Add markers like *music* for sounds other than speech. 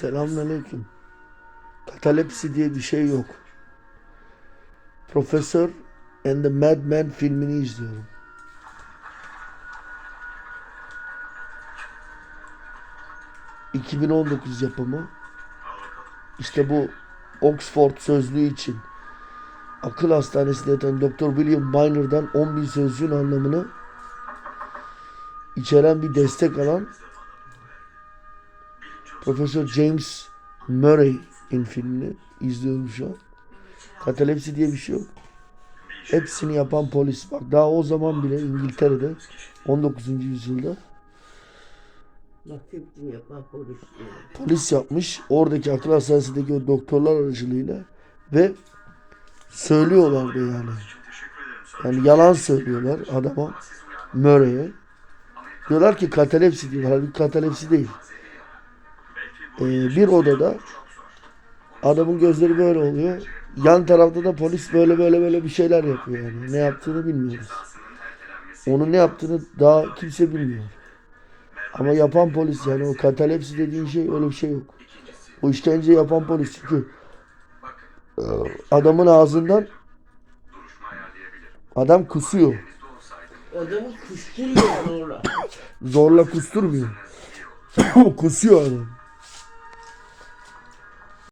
Selamünaleyküm. Katalepsi diye bir şey yok. Professor and the Madman filmini izliyorum. ...2019 yapımı. İşte bu Oxford sözlüğü için... ...akıl hastanesinde yatan Dr. William Miner'dan 10.000 sözlüğün anlamını... ...içeren bir destek alan... Profesör James Murray'in filmini izliyorum şu an. Katalepsi diye bir şey yok. Hepsini yapan polis. Bak daha o zaman bile İngiltere'de 19. yüzyılda polis yapmış. Oradaki akıl hastanesindeki o doktorlar aracılığıyla ve söylüyorlardı yani. Yani yalan söylüyorlar adama Murray'e. Diyorlar ki katalepsi diyorlar. Halbuki katalepsi değil. Ee, bir odada adamın gözleri böyle oluyor. Yan tarafta da polis böyle böyle böyle bir şeyler yapıyor yani. Ne yaptığını bilmiyoruz. Onun ne yaptığını daha kimse bilmiyor. Ama yapan polis yani o katalepsi dediğin şey öyle bir şey yok. O işkence yapan polis çünkü e, adamın ağzından adam kusuyor. Adamı kusturuyor zorla. Zorla kusturmuyor. *laughs* kusuyor adam.